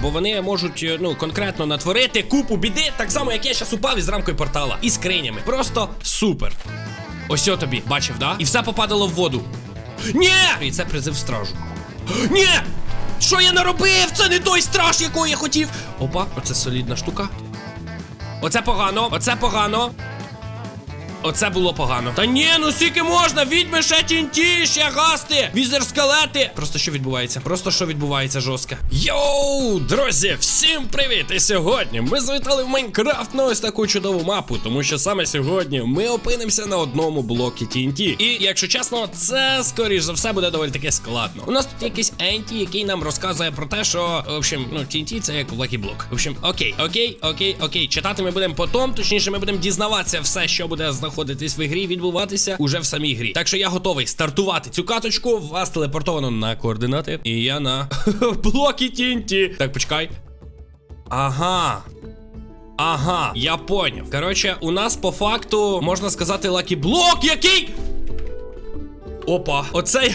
або вони можуть е, ну конкретно натворити купу біди, так само як я зараз упав із рамкою портала і скринями. Просто супер. Ось о тобі, бачив, да? І все попадало в воду. Ні! І це призив стражу. Ні! Що я наробив? Це не той страж, якого я хотів. Опа, оце солідна штука. Оце погано, оце погано. Оце було погано. Та ні, ну скільки можна, відьми ще тінті, ще гасти, візер скелети. Просто що відбувається? Просто що відбувається жорстко. Йоу, друзі, всім привіт! І сьогодні ми завітали в Майнкрафт на ось таку чудову мапу, тому що саме сьогодні ми опинимося на одному блокі TNT. І якщо чесно, це скоріш за все буде доволі таки складно. У нас тут якийсь Енті, який нам розказує про те, що в общем, ну TNT це як Lucky Block. В общем, окей, окей, окей, окей. Читати ми будемо потом, точніше, ми будемо дізнаватися все, що буде знаходитись в ігрі, відбуватися уже в самій грі. Так що я готовий стартувати цю каточку. Вас телепортовано на координати. І я на блокі тінті. Так, почекай. Ага. Ага, я поняв. Коротше, у нас по факту можна сказати лакі-блок, який. Опа, оце.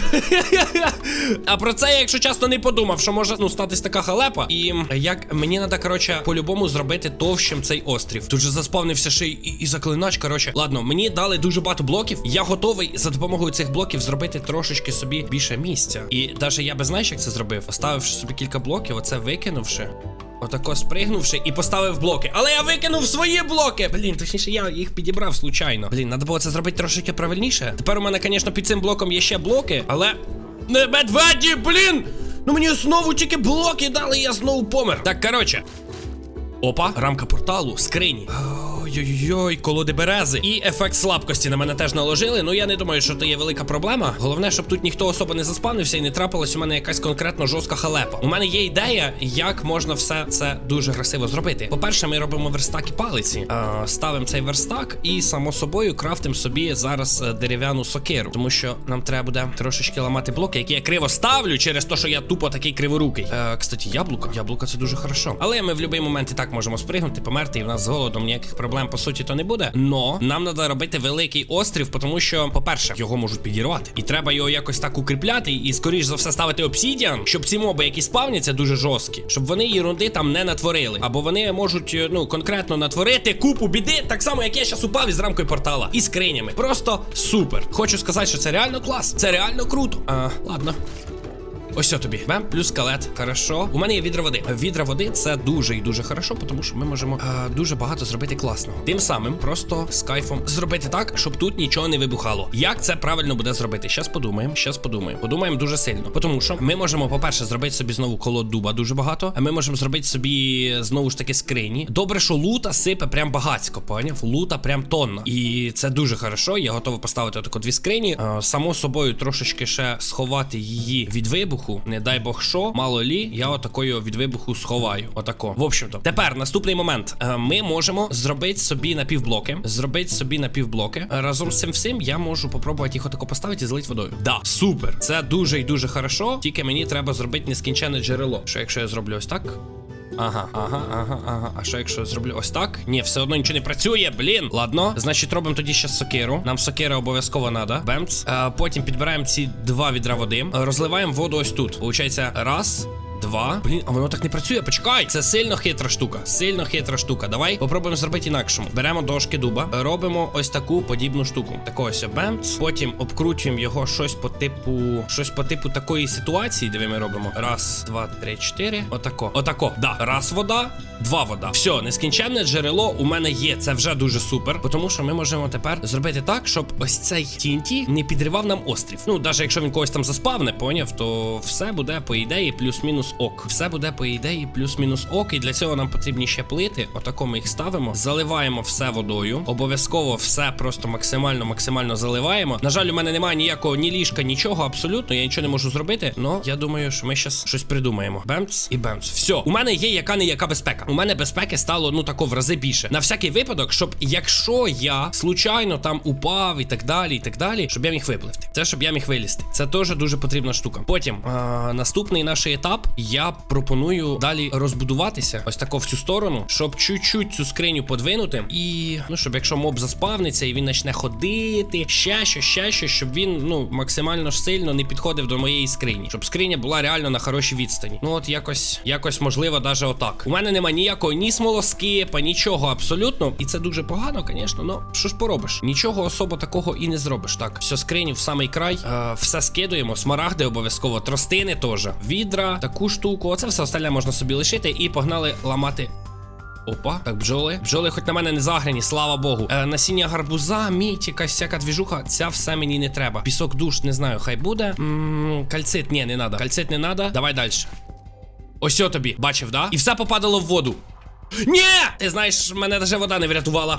а про це я, якщо чесно, не подумав, що може ну статись така халепа. І як мені треба, коротше, по-любому зробити товщим цей острів. Тут же заспавнився ще й і, заклинач. Коротше, ладно, мені дали дуже багато блоків. Я готовий за допомогою цих блоків зробити трошечки собі більше місця. І навіть я би знаєш, як це зробив, поставивши собі кілька блоків, оце викинувши. Отако спригнувши і поставив блоки. Але я викинув свої блоки. Блін, точніше, я їх підібрав случайно. Блін, треба було це зробити трошечки правильніше. Тепер у мене, звісно, під цим блоком є ще блоки, але. Не медведі, блін! Ну мені знову тільки блоки дали, я знову помер. Так, коротше. Опа, рамка порталу, скрині. Ой-ой-ой, колоди берези. І ефект слабкості на мене теж наложили. Ну я не думаю, що це є велика проблема. Головне, щоб тут ніхто особо не заспавнився і не трапилась у мене якась конкретно жорстка халепа. У мене є ідея, як можна все це дуже красиво зробити. По-перше, ми робимо верстак і палиці. А, ставимо цей верстак і, само собою, крафтимо собі зараз е, дерев'яну сокиру. Тому що нам треба буде трошечки ламати блоки, які я криво ставлю через те, що я тупо такий криворукий. Е, кстати, яблука. Яблука це дуже хорошо. Але ми в будь-який момент і так можемо спригнути, померти, і в нас з голодом ніяких проблем по суті то не буде. Но нам треба робити великий острів, тому що, по-перше, його можуть підірвати. І треба його якось так укріпляти, і скоріш за все ставити обсідіан, щоб ці моби, які спавняться, дуже жорсткі, щоб вони єрунди там не натворили. Або вони можуть е, ну конкретно натворити купу біди, так само як я зараз упав із рамкою портала і скринями. Просто супер. Хочу сказати, що це реально клас, це реально круто. А, ладно. Ось о тобі. Бем, плюс скелет. Хорошо. У мене є відра води. Відра води це дуже і дуже хорошо, тому що ми можемо е, дуже багато зробити класного. Тим самим просто з кайфом зробити так, щоб тут нічого не вибухало. Як це правильно буде зробити? Щас подумаємо, щас подумаємо. Подумаємо дуже сильно. Тому що ми можемо, по-перше, зробити собі знову колод дуба дуже багато. А ми можемо зробити собі знову ж таки скрині. Добре, що лута сипе прям багацько, поняв? Лута прям тонна. І це дуже хорошо. Я готовий поставити отако дві скрині. Е, само собою трошечки ще сховати її від вибуху. Не дай Бог що, мало лі, я отакою від вибуху сховаю. Отако. В общем-то, тепер наступний момент. Е, Ми можемо зробити собі напівблоки. Зробити собі напівблоки. Е, Разом з цим всім я можу попробувати їх отако поставити і залити водою. Да, супер. Це дуже і дуже хорошо. Тільки мені треба зробити нескінчене джерело. Що якщо я зроблю ось так? Ага, ага, ага, ага. А що якщо зроблю ось так? Ні, все одно нічого не працює, блін. Ладно, значить, робимо тоді ще сокиру. Нам сокира обов'язково треба. Бемц. Е, потім підбираємо ці два відра води. Розливаємо воду ось тут. Получається, раз. Два. Блін, а воно так не працює. Почекай. Це сильно хитра штука. Сильно хитра штука. Давай попробуємо зробити інакшому. Беремо дошки дуба, робимо ось таку подібну штуку. Тако ось бемц. Потім обкручуємо його щось по типу. Щось по типу такої ситуації, де ми робимо. Раз, два, три, чотири. Отако. Отако. Да. Раз вода, два вода. Все, нескінченне джерело у мене є. Це вже дуже супер. Тому що ми можемо тепер зробити так, щоб ось цей TNT не підривав нам острів. Ну, навіть якщо він когось там заспавне, поняв, то все буде по ідеї плюс-мінус ок. Все буде по ідеї плюс-мінус ок. І для цього нам потрібні ще плити. Отако ми їх ставимо. Заливаємо все водою. Обов'язково все просто максимально, максимально заливаємо. На жаль, у мене немає ніякого ні ліжка, нічого абсолютно. Я нічого не можу зробити. Но я думаю, що ми зараз щось придумаємо. Бемц і бемц. Все, у мене є яка не яка безпека. У мене безпеки стало ну тако в рази більше. На всякий випадок, щоб якщо я случайно там упав і так далі, і так далі, щоб я міг випливти. Це щоб я міг вилізти. Це теж дуже потрібна штука. Потім а, наступний наш етап Я пропоную далі розбудуватися ось тако в цю сторону, щоб чуть-чуть цю скриню подвинути. І ну, щоб якщо моб заспавниться і він почне ходити, ще що, ще що, щоб він ну максимально ж сильно не підходив до моєї скрині. Щоб скриня була реально на хорошій відстані. Ну от якось, якось можливо, даже отак. У мене нема ніякого ні смолоскипа, нічого абсолютно. І це дуже погано, звісно. Ну що ж поробиш? Нічого особо такого і не зробиш. Так, все скриню в самий край. Е, все скидуємо. Смарагди обов'язково, тростини теж. Відра, таку штуку. Оце все остальне можна собі лишити і погнали ламати. Опа, так, бджоли. Бджоли хоч на мене не заграні, слава Богу. Е, насіння гарбуза, мідь, якась всяка двіжуха, ця все мені не треба. Пісок душ, не знаю, хай буде. м кальцит, ні, не надо. Кальцит не надо. Давай далі. Ось о тобі, бачив, да? І все попадало в воду. Ні! Ти знаєш, мене навіть вода не врятувала.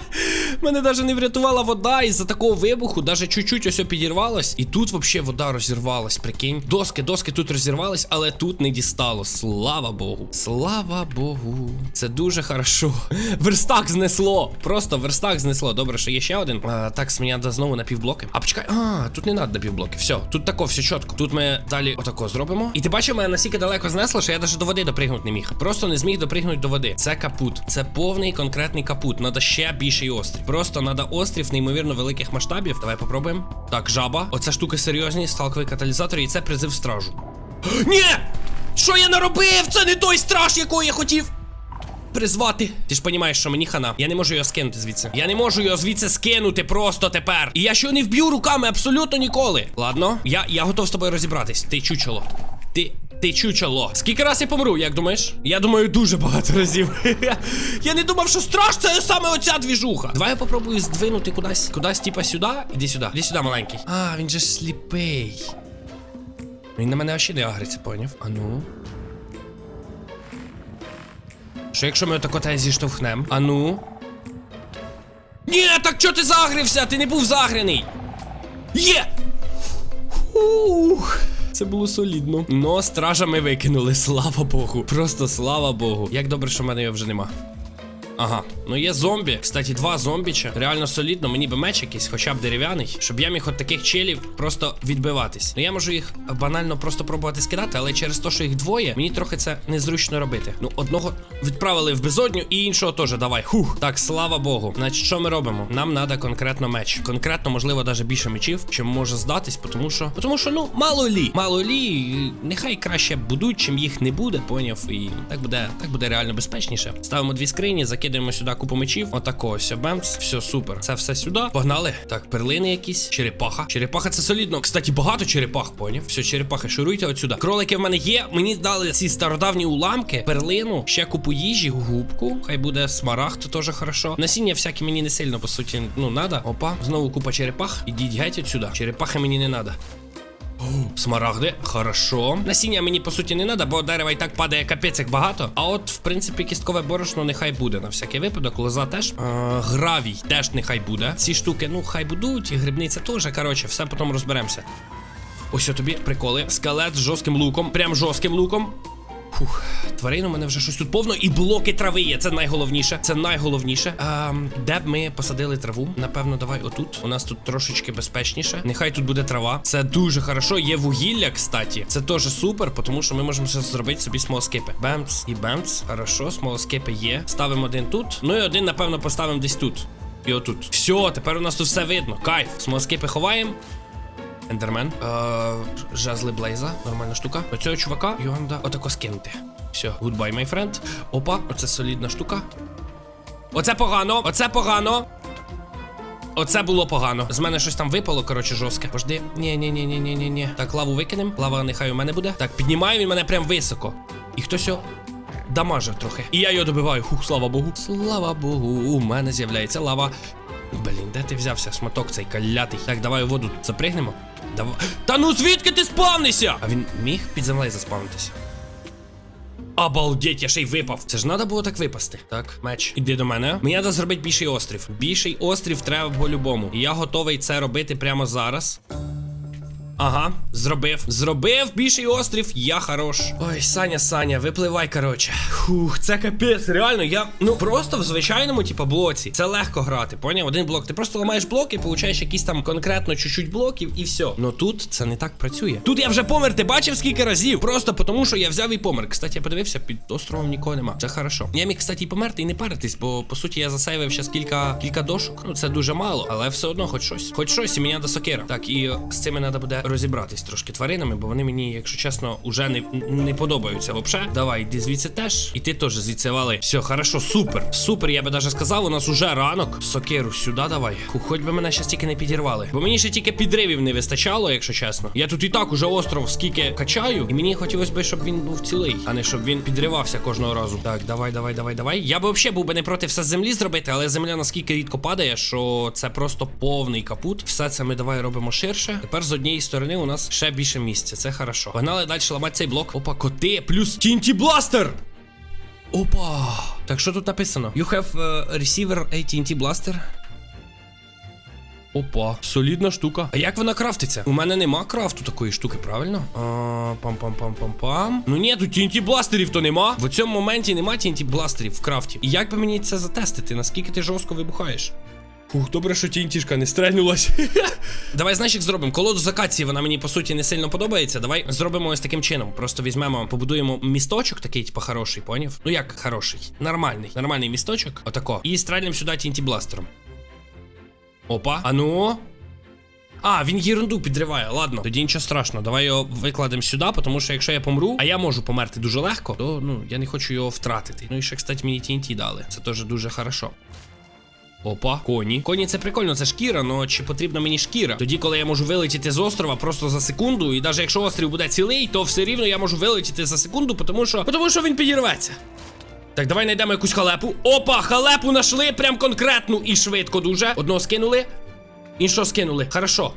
мене навіть не врятувала вода із-за такого вибуху, навіть чуть-чуть ось підірвалось. І тут взагалі вода розірвалась, прикинь. Доски, доски тут розірвались, але тут не дістало. Слава Богу. Слава Богу. Це дуже хорошо. Верстак знесло. Просто верстак знесло. Добре, що є ще один. А, так, з треба знову на півблоки. А почекай, а, тут не треба на півблоки. Все, тут тако, все чітко. Тут ми далі отако зробимо. І ти бачив, мене настільки далеко знесло, що я навіть до води допригнути не міг. Просто не зміг допригнути до води. Це капут. Це повний конкретний капут. Надо ще більший острів. Просто надо острів неймовірно великих масштабів. Давай попробуємо. Так, жаба. Оця штука серйозні, сталковий каталізатор, і це призив стражу. Ні! Що я наробив? Це не той страж, якого я хотів. Призвати. Ти ж розумієш, що мені хана. Я не можу його скинути звідси. Я не можу його звідси скинути просто тепер. І я ще не вб'ю руками абсолютно ніколи. Ладно, я, я готов з тобою розібратись. Ти чучело. Ти. Ти чучело. Скільки раз я помру, як думаєш? Я думаю, дуже багато разів. я не думав, що страж це саме оця двіжуха. Давай я попробую здвинути кудись. Кудись, типа сюди. Іди сюди. Іди сюди, маленький. А, він же сліпий. Він на мене взагалі не агриться, поняв? А ну. Що якщо ми отако тебе зіштовхнем? А ну. Ні, так чого ти загрився? Ти не був загрений. Є! Ух. Це було солідно. Но стража ми викинули, слава Богу. Просто слава Богу. Як добре, що в мене його вже нема. Ага, ну є зомбі. Кстати, два зомбіча. Реально солідно. Мені би меч якийсь, хоча б дерев'яний, щоб я міг от таких челів просто відбиватись. Ну я можу їх банально просто пробувати скидати, але через те, що їх двоє, мені трохи це незручно робити. Ну, одного відправили в безодню і іншого теж давай. Хух. Так, слава Богу. Значить, що ми робимо? Нам треба конкретно меч. Конкретно, можливо, навіть більше мечів, чим може здатись, тому що. Тому що, ну, мало лі. Мало лі. Нехай краще будуть, чим їх не буде, поняв. І так буде, так буде реально безпечніше. Ставимо дві скрині, закидаємо сюди купу мечів. Отако ось. Бемс. Все, супер. Це все сюди. Погнали. Так, перлини якісь. Черепаха. Черепаха це солідно. Кстати, багато черепах, поняв. Все, черепахи, шуруйте отсюди. Кролики в мене є. Мені дали ці стародавні уламки, перлину, ще купу їжі, губку. Хай буде смарагд, теж хорошо. Насіння всякі мені не сильно, по суті, ну, надо. Опа, знову купа черепах. Ідіть геть отсюди. Черепахи мені не надо. Смарагди, хорошо. Насіння мені по суті не треба, бо дерева і так падає капець як багато. А от, в принципі, кісткове борошно нехай буде на всякий випадок. Лоза теж. А, гравій теж нехай буде. Ці штуки, ну, хай будуть, і грибниця теж. Коротше, все потім розберемося. Ось тобі приколи. Скелет з жорстким луком, прям жорстким луком. Фух, тварин у мене вже щось тут повно, і блоки трави є. Це найголовніше. Це найголовніше. А, де б ми посадили траву? Напевно, давай отут. У нас тут трошечки безпечніше. Нехай тут буде трава. Це дуже хорошо. Є вугілля, кстати. Це теж супер, тому що ми можемо зараз зробити собі смолоскипи. Бемц і бемц. Хорошо, смолоскипи є. Ставимо один тут. Ну і один, напевно, поставимо десь тут. І отут. Все, тепер у нас тут все видно. Кайф. Смолоскипи ховаємо. Ендермен. Е, Жезли Блейза. Нормальна штука. Оцього чувака його треба отако скинути. Все, goodbye, my friend. Опа, оце солідна штука. Оце погано, оце погано. Оце було погано. З мене щось там випало, коротше, жорстке. Пожди. ні ні ні ні ні ні ні Так, лаву викинем. Лава нехай у мене буде. Так, піднімаю він мене прям високо. І хтось його дамажив трохи. І я його добиваю. Хух, слава Богу. Слава Богу, у мене з'являється лава. Блін, де ти взявся, шматок цей калятий. Так, давай у воду тут запригнемо. Давай. Та ну звідки ти спавнишся? А він міг під землею заспавнитися. Обалдеть, я ще й випав. Це ж треба було так випасти. Так, меч, іди до мене. Мені треба зробити більший острів. Більший острів треба по-любому. І я готовий це робити прямо зараз. Ага, зробив. Зробив більший острів, я хорош. Ой, Саня, Саня, випливай, коротше. Фух, це капець, реально, я. Ну просто в звичайному, типу, блоці. Це легко грати, поняв? Один блок. Ти просто ламаєш блоки, получаєш якісь там конкретно чуть-чуть блоків і все. Ну тут це не так працює. Тут я вже помер, ти бачив скільки разів? Просто тому, що я взяв і помер. Кстати, я подивився, під островом нікого нема. Це хорошо. Я міг, кстати, і померти і не паритись, бо по суті я засейвив ще кілька кілька дошок. Ну це дуже мало, але все одно хоч щось. Хоч щось, і мені до сокира. Так, і з цими треба буде розібратись трошки тваринами, бо вони мені, якщо чесно, уже не, не подобаються вообще. Давай, йди звідси теж. І ти теж звідси вали. Все, хорошо, супер. Супер, я би даже сказав, у нас уже ранок. Сокиру сюди давай. Хоч би мене ще тільки не підірвали. Бо мені ще тільки підривів не вистачало, якщо чесно. Я тут і так уже остров скільки качаю, і мені хотілося б, щоб він був цілий, а не щоб він підривався кожного разу. Так, давай, давай, давай, давай. Я би взагалі був би не проти все з землі зробити, але земля наскільки рідко падає, що це просто повний капут. Все це ми давай робимо ширше. Тепер з однієї сторони у нас ще більше місця. Це хорошо. Погнали далі ламати цей блок. Опа, коти, плюс Тінті Бластер! Опа! Так що тут написано? You have uh, receiver AT&T Blaster. Опа, солідна штука. А як вона крафтиться? У мене нема крафту такої штуки, правильно? Пам-пам-пам-пам-пам. Ну ні, тут TNT бластерів то нема. В цьому моменті нема TNT бластерів в крафті. І як би мені це затестити? Наскільки ти жорстко вибухаєш? Ух, добре, що TNT-шка не стрельнулась. Давай, знаєш, зробимо. Колоду закації, вона мені по суті не сильно подобається. Давай зробимо ось таким чином. Просто візьмемо, побудуємо місточок такий, типа хороший, поняв? Ну як хороший? Нормальний. Нормальний місточок. Отако. І стрельнемо сюди TNT бластером. Опа, а ну. А, він єрунду підриває. Ладно, тоді нічого страшного. Давай його викладемо сюди, тому що якщо я помру, а я можу померти дуже легко, то ну я не хочу його втратити. Ну і ще, кстати, мені TNT дали. Це теж дуже хорошо. Опа, коні. Коні це прикольно, це шкіра, але чи потрібна мені шкіра? Тоді, коли я можу вилетіти з острова просто за секунду, і навіть якщо острів буде цілий, то все рівно я можу вилетіти за секунду, тому що, тому що він підірветься. Так, давай знайдемо якусь халепу. Опа, халепу нашли прям конкретну і швидко дуже. Одного скинули, іншого скинули. Хорошо.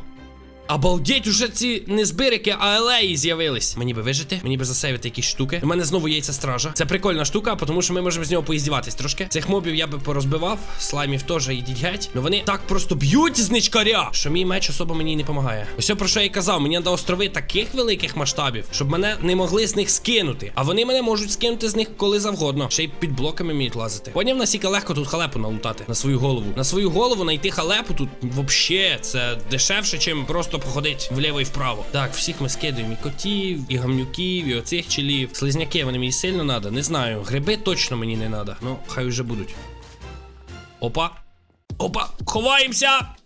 Обалдеть, уже ці не збирики, а алеї з'явились. Мені би вижити, мені би засейвити якісь штуки. У мене знову яйця стража. Це прикольна штука, тому що ми можемо з нього поїздіватись трошки. Цих мобів я би порозбивав, слаймів теж ідіть геть. Ну вони так просто б'ють з ничкаря, що мій меч особо мені не допомагає. Ось про що я й казав, мені треба острови таких великих масштабів, щоб мене не могли з них скинути. А вони мене можуть скинути з них коли завгодно. Ще й під блоками вміють лазити. Поняв, наскільки легко тут халепу налутати на свою голову. На свою голову знайти халепу тут взагалі це дешевше, чим просто походить вліво і вправо. Так, всіх ми скидуємо і котів, і гамнюків, і оцих челів. Слизняки вони мені сильно надо. Не знаю. Гриби точно мені не надо. Ну, хай вже будуть. Опа. Опа, ховаємося!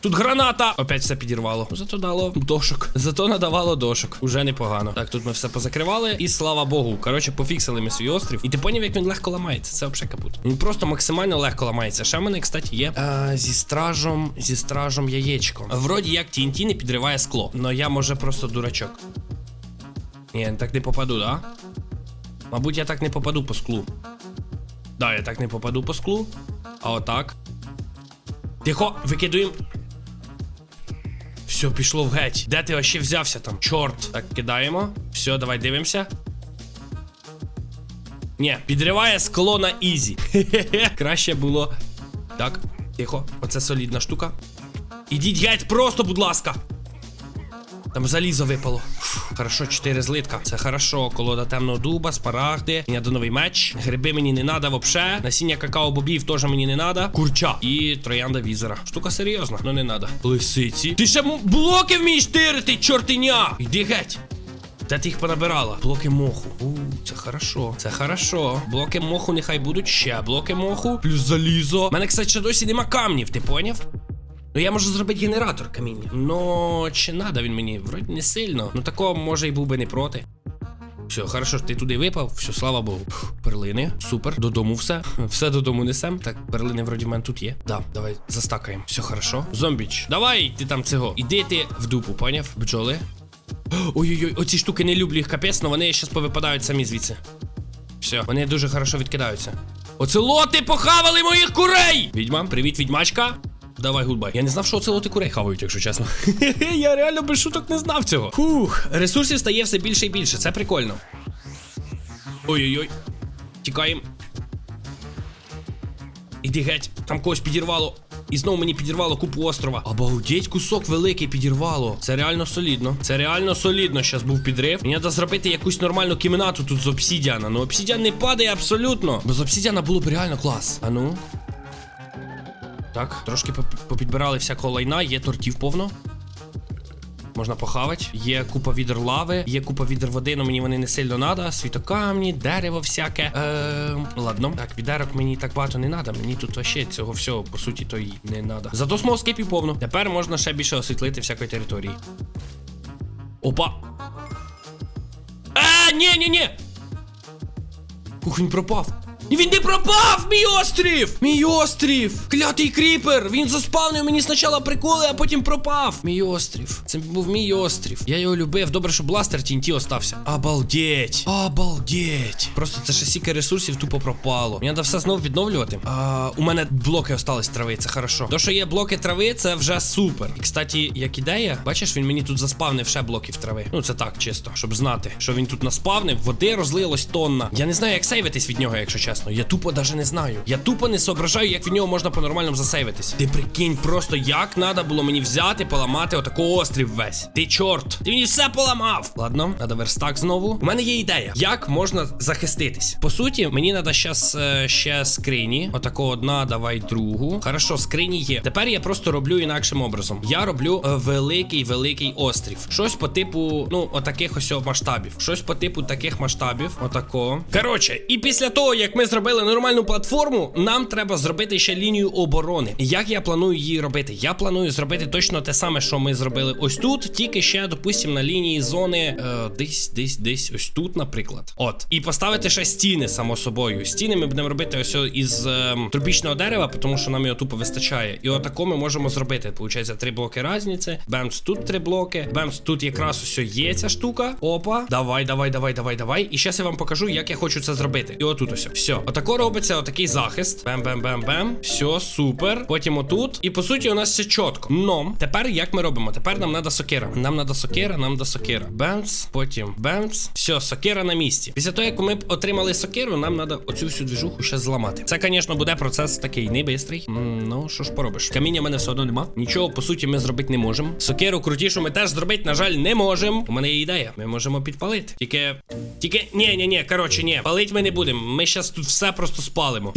Тут граната! Опять все підірвало. Зато дало дошок. Зато надавало дошок. Уже непогано. Так, тут ми все позакривали. І слава Богу. Коротше, пофіксили ми свій острів. І ти поняв, як він легко ламається. Це взагалі капут. Він просто максимально легко ламається. Ще в мене, кстати, є е, зі стражом, зі стражом яєчко. Вроді як TNT не підриває скло. Но я може просто дурачок. Ні, так не попаду, да? Мабуть, я так не попаду по склу. Да, я так не попаду по склу. А отак. Тихо, викидуємо. Все, пішло в геть. Де ти вообще взявся там? Чорт. Так, кидаємо. Все, давай дивимося. Ні, підриває скло на ізі. Краще було. Так, тихо. Оце солідна штука. Ідіть геть, просто, будь ласка. Там залізо випало. Фух, хорошо, 4 злитка. Це хорошо. Колода темного дуба, спарагди, новий меч. Гриби мені не надо вообще. Насіння какао бобів теж мені не надо. Курча. І троянда візера. Штука серйозна, ну не надо. Лисиці. Ти ще блоки вмієш тирити, чортиня! Йди геть. Де ти їх понабирала? Блоки моху. У, це хорошо. Це хорошо. Блоки моху нехай будуть ще. Блоки моху. Плюс залізо. У мене, кстати, ще досі нема камнів, ти поняв? Ну я можу зробити генератор каміння. Ну, чи надо він мені? Вроді не сильно. Ну такого може і був би не проти. Все, хорошо, ти туди випав, все, слава Богу. Фух, Перлини, супер, додому все. Все додому несем. Так, перлини вроді в мене тут є. Да, давай застакаємо. Все хорошо. Зомбіч, давай ти там цього. Іди ти в дупу, поняв? Бджоли. Ой-ой-ой, оці штуки не люблю їх капець, але вони зараз повипадають самі звідси. Все, вони дуже хорошо відкидаються. Оцелоти похавали моїх курей! Відьма, привіт, відьмачка. Давай гудбай. Я не знав, що оцелоти курей хавають, якщо чесно. Я реально без шуток не знав цього. Фух, ресурсів стає все більше і більше. Це прикольно. Ой-ой-ой. Тікаємо. Іди геть, там когось підірвало. І знову мені підірвало купу острова. Обалдеть, кусок великий підірвало. Це реально солідно. Це реально солідно. Щас був підрив. Мені треба зробити якусь нормальну кімнату тут з обсідіана. Ну обсідіан не падає абсолютно. Без обсідіана було б реально клас. А ну. Так, трошки попідбирали всякого лайна, є тортів повно. Можна похавати. Є купа відер лави, є купа відер води, але мені вони не сильно треба. Світокамні, дерево всяке. Е, ладно. Так, відерок мені так багато не треба. Мені тут вообще цього всього, по суті, то й не треба. Зато смолскейпів повно. Тепер можна ще більше освітлити всякої території. Опа. А, ні, ні, ні. Ух, пропав. І він не пропав! Мій острів! Мій острів! Клятий кріпер! Він заспавнив мені спочатку приколи, а потім пропав. Мій острів. Це був мій острів. Я його любив. Добре, що бластер TNT остався. Обалдеть! Обалдеть! Просто це ще стільки ресурсів тупо пропало. Мені треба все знову відновлювати. А, у мене блоки остались трави, це хорошо. То, що є блоки трави, це вже супер. І кстати, як ідея, бачиш, він мені тут заспавнив ще блоків трави. Ну це так, чисто, щоб знати, що він тут наспавнив, води розлилось тонна. Я не знаю, як сейвитись від нього, якщо чесно. Я тупо даже не знаю. Я тупо не соображаю, як від нього можна по-нормальному засейвитись. Ти прикинь, просто як треба було мені взяти, поламати отаку острів весь. Ти чорт, ти мені все поламав. Ладно, треба верстак знову. У мене є ідея, як можна захиститись. По суті, мені треба щас е, ще скрині. Отако одна, давай другу. Хорошо, скрині є. Тепер я просто роблю інакшим образом. Я роблю е, великий великий острів. Щось по типу, ну, отаких ось масштабів. Щось по типу таких масштабів. Отако. Коротше, і після того, як ми зробили нормальну платформу, нам треба зробити ще лінію оборони. Як я планую її робити? Я планую зробити точно те саме, що ми зробили ось тут, тільки ще, допустимо, на лінії зони е, десь, десь, десь ось тут, наприклад. От. І поставити ще стіни, само собою. Стіни ми будемо робити ось із е, тропічного дерева, тому що нам його тупо вистачає. І отако ми можемо зробити. Получається, три блоки різниці. Бемс тут три блоки. Бемс тут якраз ось є ця штука. Опа. Давай, давай, давай, давай, давай. І зараз я вам покажу, як я хочу це зробити. І отут ось. Все. Отако робиться отакий захист. Бем-бем-бем-бем. Все, супер. Потім отут. І по суті, у нас все чітко. Но тепер як ми робимо? Тепер нам треба сокира. Нам треба сокира, нам треба сокира. Бемс, потім бемс. Все, сокира на місці. Після того, як ми б отримали сокиру, нам треба оцю всю двіжуху ще зламати. Це, звісно, буде процес такий не бистрий. Ну, що ж поробиш? Каміння в мене все одно нема. Нічого, по суті, ми зробити не можемо. Сокиру крутішу ми теж зробити, на жаль, не можемо. У мене є ідея. Ми можемо підпалити. Тільки. Тільки. Ні, ні, ні, коротше, ні. Палить ми не будемо. Ми зараз тут все просто спалимо.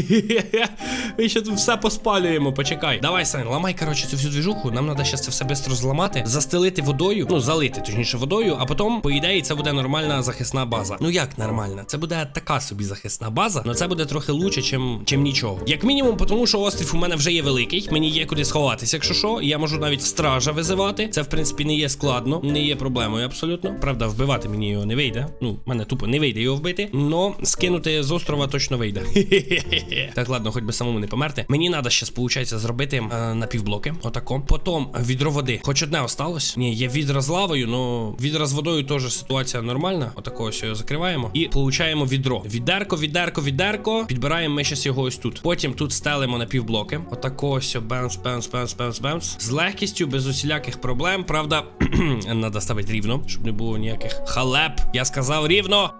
Ми ще тут все поспалюємо. Почекай. Давай, Сань, ламай, коротше, цю всю двіжуху. Нам треба зараз це все швидко зламати, застелити водою, ну, залити, точніше, водою, а потім, по ідеї, це буде нормальна захисна база. Ну як нормальна? Це буде така собі захисна база, але це буде трохи лучше, чим, чим нічого. Як мінімум, тому що острів у мене вже є великий. Мені є куди сховатися, якщо що. Я можу навіть стража визивати. Це, в принципі, не є складно, не є проблемою абсолютно. Правда, вбивати мені його не вийде. Ну, мене тупо не вийде його вбити. Но скинути з острова точно вийде. Так, ладно, хоч би самому не померти. Мені треба ще, виходить, зробити е, напівблоки. Отако. Потім відро води. Хоч одне осталось. Ні, є відра з лавою, но відра з водою теж ситуація нормальна. Отако ось його закриваємо. І получаємо відро. Відерко, відерко, відерко. Підбираємо ми щас його ось тут. Потім тут стелимо напівблоки. Отако ось бемс, бемс, бемс, бемс, бемс. З легкістю, без усіляких проблем. Правда, треба ставити рівно, щоб не було ніяких халеп. Я сказав рівно.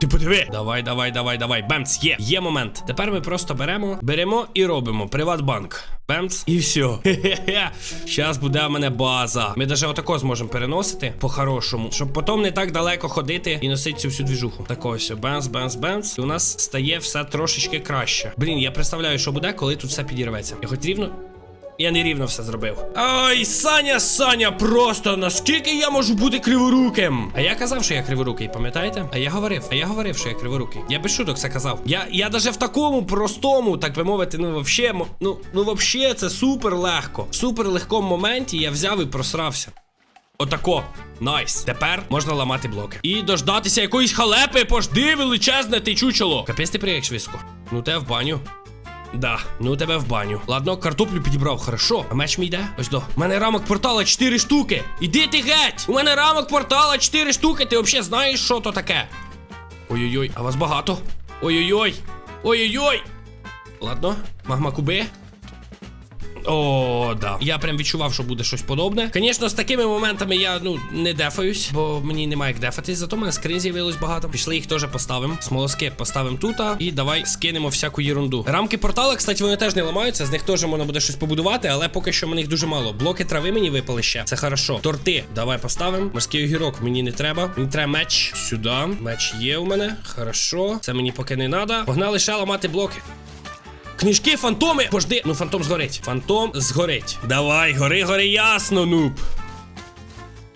Ти подиви. Давай, давай, давай, давай. Бемц, є. Є момент. Тепер ми просто беремо, беремо і робимо. Приватбанк. Бемц. І все. Хе-хе-хе. Щас буде в мене база. Ми навіть отако зможемо переносити по-хорошому, щоб потім не так далеко ходити і носити цю всю двіжуху. Так ось, бемц, бемц, бемц. І у нас стає все трошечки краще. Блін, я представляю, що буде, коли тут все підірветься. Я хоч рівно. Я не рівно все зробив. Ой, Саня, Саня, просто наскільки я можу бути криворуким? А я казав, що я криворукий, пам'ятаєте? А я говорив, а я говорив, що я криворукий. Я без шуток це казав. Я я даже в такому простому, так би мовити, ну вообще, ну, ну вообще, це супер легко. В супер легкому моменті я взяв і просрався. Отако. Найс. Тепер можна ламати блоки. І дождатися якоїсь халепи, пожди величезне ти чучело. Капець ти приїх швидко. Ну те в баню. Да, ну тебе в баню. Ладно, картоплю підібрав, хорошо. А меч мій йде? Ось до. У мене рамок портала 4 штуки. Іди ти геть! У мене рамок портала 4 штуки. Ти взагалі знаєш, що то таке? Ой-ой-ой, а вас багато. Ой-ой-ой. Ой-ой-ой. Ладно, магма куби. О, да. Я прям відчував, що буде щось подобне. Звісно, з такими моментами я ну не дефаюсь, бо мені немає як дефатись, зато в мене скрин з'явилось багато. Пішли їх теж поставимо. Смолоскип поставимо тут. І давай скинемо всяку єрунду. Рамки портала, кстати, вони теж не ламаються. З них теж можна буде щось побудувати, але поки що мені їх дуже мало. Блоки трави мені випали ще. Це хорошо. Торти, давай поставимо. Морський огірок мені не треба. Мені треба меч сюди. Меч є у мене. Хорошо. Це мені поки не треба. Погнали ще ламати блоки. Книжки, фантоми! Пожди, ну фантом згорить. Фантом згорить. Давай, гори, гори, ясно, нуб.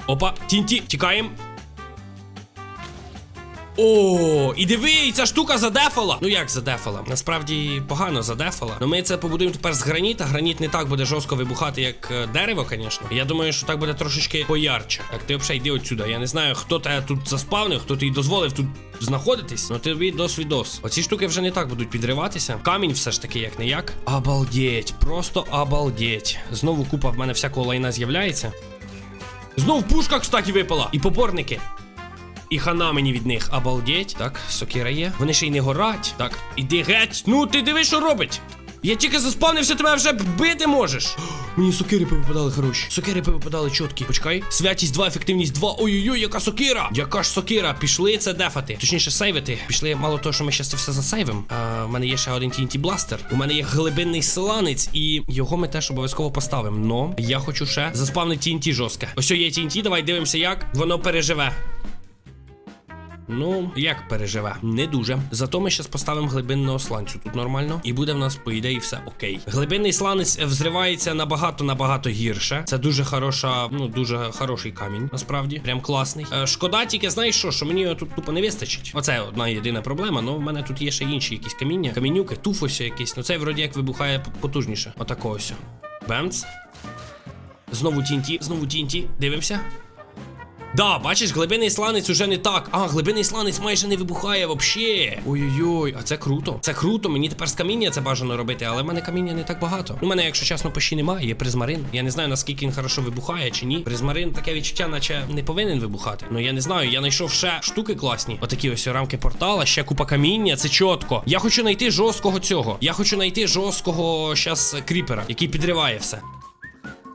Опа, тінті, тікаємо. О, і диви, ця штука задефала. Ну як задефала? Насправді погано задефала. Ну ми це побудуємо тепер з граніта. Граніт не так буде жорстко вибухати, як е, дерево, звісно. Я думаю, що так буде трошечки поярче. Так, ти взагалі йди отсюда. Я не знаю, хто тебе тут заспавнив, хто тобі дозволив тут знаходитись. Ну ти відос відос. Оці штуки вже не так будуть підриватися. Камінь все ж таки, як не як. Обалдеть, просто обалдеть. Знову купа в мене всякого лайна з'являється. Знов пушка, кстати, випала. І поборники. І хана мені від них. Обалдеть. Так, сокира є. Вони ще й не горать. Так, іди геть. Ну, ти диви, що робить. Я тільки заспавнився, ти мене вже бити можеш. Мені сокири повипадали хороші. Сокири повипадали чіткі. Почекай. Святість 2, ефективність 2. Ой-ой-ой, яка сокира! Яка ж сокира? Пішли це дефати. Точніше, сейвити. Пішли, мало того, що ми ще це все засейвим. А, в мене є ще один TNT бластер. У мене є глибинний селанець, і його ми теж обов'язково поставимо. Но я хочу ще заспавнити TNT жорстке. Ось є TNT, давай дивимося, як воно переживе. Ну, як переживе? Не дуже. Зато ми зараз поставимо глибинного сланцю. Тут нормально. І буде в нас, по ідеї, все окей. Глибинний сланець взривається набагато набагато гірше. Це дуже хороша, ну дуже хороший камінь, насправді. Прям класний. Е, шкода, тільки знаєш що, що мені його тут тупо не вистачить. Оце одна єдина проблема. Ну, в мене тут є ще інші якісь каміння. Камінюки, туфося якісь. Ну цей вроді як вибухає потужніше. Отако ось. Бемц. Знову тінті, знову тінті. Дивимося. Да, бачиш, глибинний сланець уже не так. А, глибинний сланець майже не вибухає вообще. Ой-ой-ой, а це круто. Це круто. Мені тепер з каміння це бажано робити, але в мене каміння не так багато. У мене, якщо чесно, почти немає. Є призмарин. Я не знаю, наскільки він хорошо вибухає чи ні. Призмарин таке відчуття, наче не повинен вибухати. Ну я не знаю. Я знайшов ще штуки класні. Отакі ось рамки портала, ще купа каміння. Це чітко. Я хочу знайти жорсткого цього. Я хочу знайти жорсткого щас кріпера, який підриває все.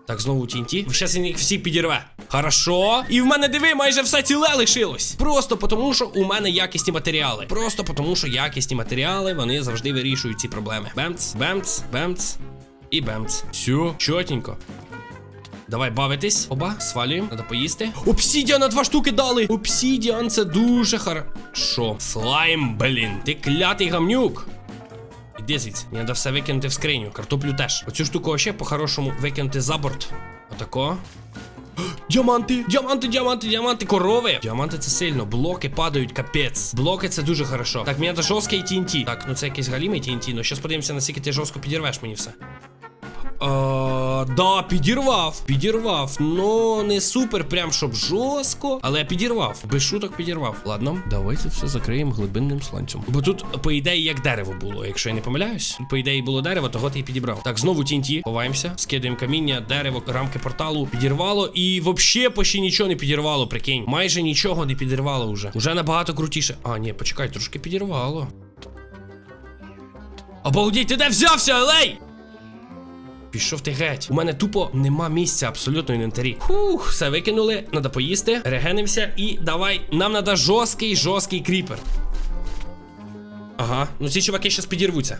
Так, знову тінті. Щас він їх всі підірве. Хорошо. І в мене диви, майже все ціле лишилось. Просто тому, що у мене якісні матеріали. Просто тому, що якісні матеріали вони завжди вирішують ці проблеми. Бемц, бемц, бемц і бемц. Все, чотенько. Давай бавитись. Оба, свалюємо, треба поїсти. Обсідіана два штуки дали. Обсідіан, це дуже хорошо. Слайм, блін. Ти клятий гамнюк. Іди звідси. Мені треба все викинути в скриню. Картоплю теж. Оцю штуку ще по-хорошому викинути за борт. Отако. Діаманти, діаманти, діаманти, діаманти, корови. Діаманти це сильно. Блоки падають, капець. Блоки це дуже хорошо. Так, мені треба жорсткий TNT. Так, ну це якийсь галімий TNT. Ну щас подивимося, наскільки ти жорстко підірвеш мені все. Да, підірвав. Підірвав. Ну, не супер, прям щоб жорстко, але підірвав. Без шуток підірвав. Ладно, давайте все закриємо глибинним сланцем. Бо тут, по ідеї, як дерево було, якщо я не помиляюсь. По ідеї, було дерево, того ти і підібрав. Так, знову тінті. Ховаємося, скидаємо каміння, дерево, рамки порталу. Підірвало. І взагалі почти нічого не підірвало, прикинь. Майже нічого не підірвало вже. Уже набагато крутіше. А, ні, почекай, трошки підірвало. Обалдіть, ти де взявся, Елей? Пішов ти геть. У мене тупо нема місця абсолютно інвентарі. Хух, все викинули. Надо поїсти, регенимося, і давай. Нам надо жорсткий, жорсткий кріпер. Ага, ну ці чуваки зараз підірвуться.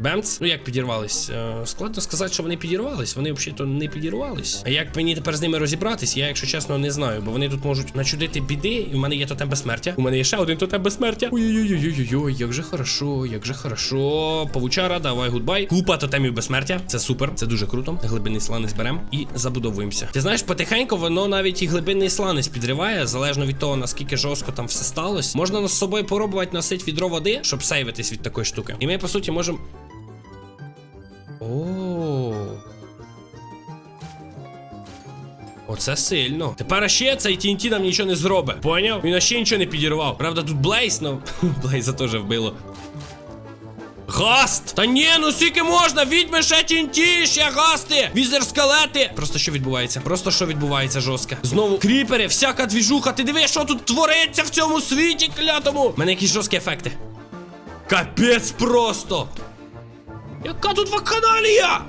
Бемц? Ну як підірвались? Е, складно сказати, що вони підірвались. Вони взагалі-то не підірвались. А як мені тепер з ними розібратись, я, якщо чесно, не знаю, бо вони тут можуть начудити біди, і в мене є тотем безсмертя. У мене є ще один тотем безсмертя. Ой-ой-ой-ой-ой, як же хорошо, як же хорошо. Павучара, давай гудбай. Купа тотемів безсмертя. Це супер, це дуже круто. Глибинний сланець беремо і забудовуємося. Ти знаєш, потихеньку воно навіть і глибинний сланець підриває, залежно від того, наскільки жорстко там все сталося. Можна з собою попробувати носити відро води, щоб сейвитись від такої штуки. І ми, по суті, можемо. О. Оце сильно. Тепер ще цей TNT нам нічого не зробить. Поняв? Він ще нічого не підірвав. Правда, тут Блейз, ну Блейза теж вбило. Гаст! Та ні, ну скільки можна? Відьми ще TNT, ще гасти! Візер скелети! Просто що відбувається? Просто що відбувається жорстко. Знову кріпери, всяка двіжуха. Ти диви, що тут твориться в цьому світі клятому. У мене якісь жорсткі ефекти. Капець просто! Яка тут вакханалія?